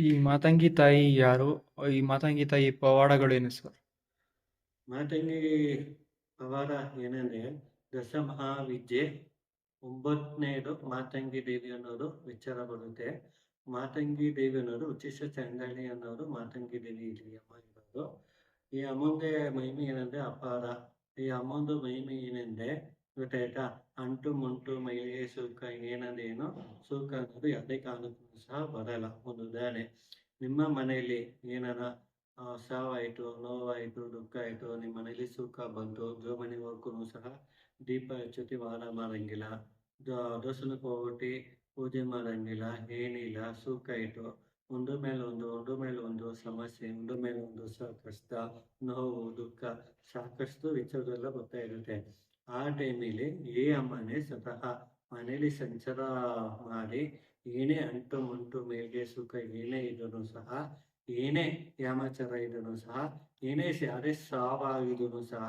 ಈ ಮಾತಂಗಿ ತಾಯಿ ಯಾರು? ಈ ಮಾತಂಗಿ ತಾಯಿ ಪವಾಡಗಳೇನು ಸರ್? ಮಾತಂಗಿ ಪವಾಡ ಏನಂದ್ರೆ ದಶಮಹಾವಿದ್ಯೆ ಒಂಬತ್ತನೇದು ಮಾತಂಗಿ ದೇವಿ ಅನ್ನೋದು ವಿಚಾರ ಬರುತ್ತೆ. ಮಾತಂಗಿ ದೇವಿ ಅನ್ನೋದು ಉಚಿಷ ಚಂಡಾಳಿ ಅನ್ನೋದು ಮಾತಂಗಿ ದೇವಿ ಇಲ್ಲಿ ಅಮ್ಮ ಇರೋದು. ಈ ಅಮ್ಮಂಗೆ ಮಹಿಮೆ ಏನಂದ್ರೆ ಅಪಾರ. ಈ ಅಮ್ಮಂದು ಮಹಿಮೆ ಏನಂದ್ರೆ ಗೊತ್ತಾಯ್ತಾ ಅಂಟು ಮುಂಟು ಮೈಲಿಗೆ ಸುಖ ಏನಂದೇನು ಏನು ಸುಖ ಅನ್ನೋದು ಯಾವುದೇ ಕಾರಣಕ್ಕೂ ಸಹ ಬರಲ್ಲ. ಒಂದು ಉದಾಹರಣೆ, ನಿಮ್ಮ ಮನೆಯಲ್ಲಿ ಏನಾರ ಸಾವಾಯಿತು, ನೋವಾಯಿತು, ದುಃಖ ಆಯಿತು, ನಿಮ್ಮ ಮನೇಲಿ ಸುಖ ಬಂತು ಜೋ ಮನೆ ಹೋಗ್ಕೂ ಸಹ ದೀಪ ಹಚ್ಚುತ್ತಿ ವಾರ ಮಾಡಂಗಿಲ್ಲ ದೋಸನಕ್ಕೆ ಹೋಗ್ಬಿಟ್ಟು ಪೂಜೆ ಮಾಡಂಗಿಲ್ಲ ಏನಿಲ್ಲ, ಸುಖ ಆಯ್ತು. ಒಂದು ಮೇಲೆ ಒಂದು ಒಂದು ಮೇಲೆ ಒಂದು ಸಮಸ್ಯೆ, ಒಂದು ಮೇಲೆ ಒಂದು ಕಷ್ಟ, ನೋವು, ದುಃಖ, ಸಾಕಷ್ಟು ವಿಚಾರದೆಲ್ಲ ಬರ್ತಾ ಇರುತ್ತೆ. ಆ ಟೈಮಲ್ಲಿ ಈ ಅಮ್ಮನೇ ಸ್ವತಃ ಮನೇಲಿ ಸಂಚಾರ ಮಾಡಿ ಏನೇ ಅಂಟು ಮುಂಟು ಮೇಲ್ಗೆ ಸುಖ ಏನೇ ಇದ್ರು ಸಹ, ಏನೇ ಯಾಮಾಚಾರ ಇದ್ರು ಸಹ, ಏನೇ ಯಾರೇ ಸಾವಾಗಿದ್ರು ಸಹ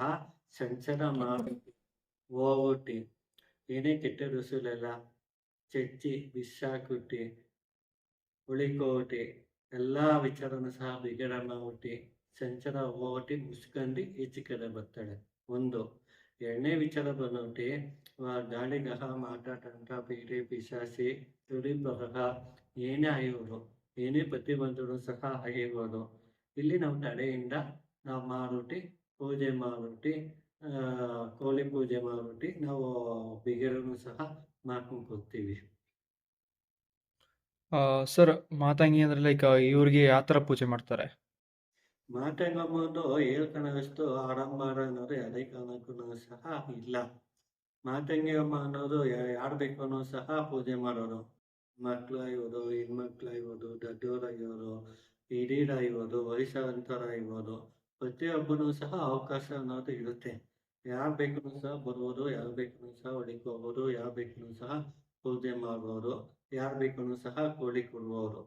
ಸಂಚಾರ ಮಾಡಿ ಹೋಗ್ಬಿಟ್ಟು ಏನೇ ಕೆಟ್ಟ ರುಸುಲೆಲ್ಲ ಚಚ್ಚಿ, ಬಿಸಾಕ್ಬಿಟ್ಟು, ಉಳಿಕೋಟಿ, ಎಲ್ಲ ವಿಚಾರನೂ ಸಹ ಬಿಗಡ ಮಾಡ್ಬಿಟ್ಟು ಸಂಚಾರ ಹೋಗ್ಬಿಟ್ಟು ಮುಸ್ಕೊಂಡು ಈಚೆ ಕಡೆ ಬರ್ತಾಳೆ. ಒಂದು ಎರಡನೇ ವಿಚಾರ ಬಂದ್ಬಿಟ್ಟು ಗಾಳಿ ಗಹ ಬೇರೆ ಪಿಶಾಸಿ ತುಡಿ ಬರಹ, ಏನೇ ಆಗಿರೋದು ಏನೇ ಪತಿ ಬಂದರೂ ಸಹ ಆಗಿರ್ಬೋದು. ಇಲ್ಲಿ ನಾವು ತಡೆಯಿಂದ ನಾವು ಮಾರುಟಿ ಪೂಜೆ ಮಾರುಟಿ ಕೋಳಿ ಪೂಜೆ ಮಾರುಟಿ ನಾವು ಬಿಗಿರನ್ನು ಸಹ ಮಾಡ್ಕೊಂಡು ಹೋಗ್ತೀವಿ ಸರ್, ಮಾತಂಗಿ ಅಂದ್ರೆ ಲೈಕ್ ಇವ್ರಿಗೆ ಯಾವ ಥರ ಪೂಜೆ ಮಾಡ್ತಾರೆ? ಮಾತಂಗಮ್ಮಂದು ಹೇಳ್ಕೊಳ್ಳೋಷ್ಟು ಆಡಂಬರ ಅನ್ನೋದು ಯಾವುದೇ ಕಾರಣಕ್ಕೂ ಸಹ ಇಲ್ಲ. ಮಾತಂಗಿ ಅಮ್ಮ ಅನ್ನೋದು ಯಾರು ಬೇಕು ಸಹ ಪೂಜೆ ಮಾಡೋರು. ಮಕ್ಕಳಾಗಿರ್ಬೋದು ಹೆಣ್ಮಕ್ಳಾಗಿರ್ಬೋದು ದೊಡ್ಡವರಾಗಿರ್ಬೋದು ಹಿರಿಯರಾಗಿರ್ಬೋದು ವಯಸ್ಸಾದಂಥವ್ರಾಗಿರ್ಬೋದು ಪ್ರತಿಯೊಬ್ಬನೂ ಸಹ ಅವಕಾಶ ಅನ್ನೋದು ಇರುತ್ತೆ. ಯಾರು ಬೇಕು ಸಹ ಬರ್ಬೋದು, ಯಾರು ಬೇಕು ಸಹ ಹೊಡಿಕೋಬೋದು ಯಾರು ಬೇಕು ಸಹ ಪೂಜೆ ಮಾಡ್ಬೋದು, ಯಾರು ಬೇಕು ಸಹ ಕೋಳಿ ಕೊಡ್ಬೋದು.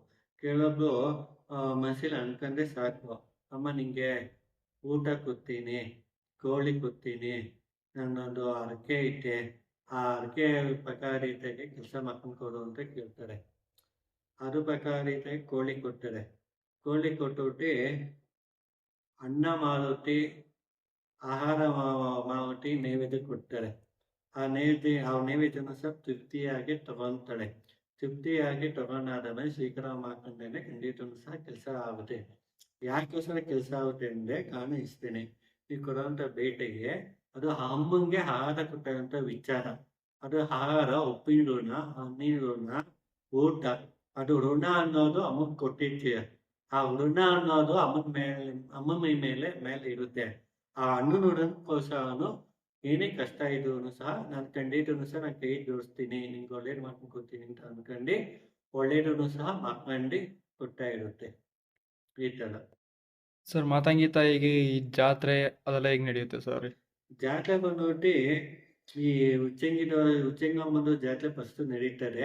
ಕೆಲವೊಬ್ರು ಮನಸ್ಸಲ್ಲಿ ಅನ್ಕೊಂಡ್ರೆ ಸಾಕು. ಅಮ್ಮ ನಿಂಗೆ ಊಟ ಕೊಡ್ತೀನಿ, ಕೋಳಿ ಕೊಡ್ತೀನಿ, ನನ್ನೊಂದು ಅರಕೆ ಇಟ್ಟೆ. ಆ ಹರಕೆ ಪ್ರಕಾರತೆಗೆ ಕೆಲಸ ಮಾಡ್ಕೊಂಡು ಕೊಡು ಅಂತ ಕೇಳ್ತಾರೆ. ಅದು ಪ್ರಕಾರತೆ ಕೋಳಿ ಕೊಡ್ತಾರೆ. ಕೋಳಿ ಕೊಟ್ಟುಬಿಟ್ಟು ಅನ್ನ ಮಾರುತಿ, ಆಹಾರ ಮಾರುತಿ ನೈವೇದ್ಯ ಕೊಡ್ತಾರೆ. ಆ ನೈವೇದ್ಯ, ಆ ನೈವೇದ್ಯನ ಸಹ ತೃಪ್ತಿಯಾಗಿ ತಗೊಂತಾಳೆ. ತೃಪ್ತಿಯಾಗಿ ತಗೊಂಡಾದ್ಮೇಲೆ ಶೀಘ್ರ ಮಾಡ್ಕೊಂಡೇನೆ ಖಂಡಿತನೂ ಸಹ ಕೆಲಸ ಆಗುತ್ತೆ. ಯಾಕೋಸ್ಕರ ಕೆಲಸ ಆಗುತ್ತೆ ಅಂದ್ರೆ ಕಾರಣ ಇಸ್ತೇನೆ ಈ ಕೊಡುವಂತ ಬೇಟೆಗೆ ಅದು ಅಮ್ಮಂಗೆ ಆಹಾರ ಕೊಟ್ಟಂತ ವಿಚಾರ. ಅದು ಆಹಾರ ಉಪ್ಪಿನ ಋಣ ಹಣ್ಣಿನ ಋಣ ಊಟ. ಅದು ಋಣ ಅನ್ನೋದು ಅಮ್ಮಗ್ ಕೊಟ್ಟಿರ್ತೀಯ. ಆ ಋಣ ಅನ್ನೋದು ಅಮ್ಮನ ಮೇಲೆ ಅಮ್ಮ ಮೇಲೆ ಮೇಲೆ ಇರುತ್ತೆ. ಆ ಹಣ್ಣು ಋಣಕ್ಕೋಸ್ಕರನು ಏನೇ ಕಷ್ಟ ಇದ್ರು ಸಹ ನಾನು ಖಂಡಿತನು ಸಹ ನಾನು ಕೈ ಜೋಡಿಸ್ತೀನಿ, ನಿಂಗೆ ಒಳ್ಳೇದು ಮಾಡ್ಕೊಂಡು ಕೊಡ್ತೀನಿ ಅಂತ ಅನ್ಕೊಂಡು ಒಳ್ಳೇದನ್ನು ಸಹ ಮಾಡ್ಕೊಂಡು ಕೊಡ್ತಾ ಇರುತ್ತೆ. ಈ ತರ ಸರ್ ಮಾತಂಗಿ ತಾಯಿಗೆ ಈ ಜಾತ್ರೆ ಅದೆಲ್ಲ ಹೇಗೆ ನಡೆಯುತ್ತೆ ಸರ್? ಜಾತ್ರೆ ಬಂದ್ಬಿಟ್ಟು ಈ ಉಚ್ಚಂಗಿ ಉಚ್ಚಂಗಮ್ಮನ ಜಾತ್ರೆ ಫಸ್ಟ್ ನಡೀತದೆ.